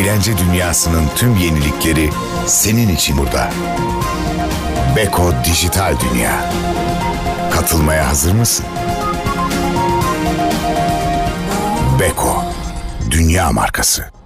eğlence dünyasının tüm yenilikleri senin için burada. Beko Dijital Dünya. Katılmaya hazır mısın? Beko, dünya markası.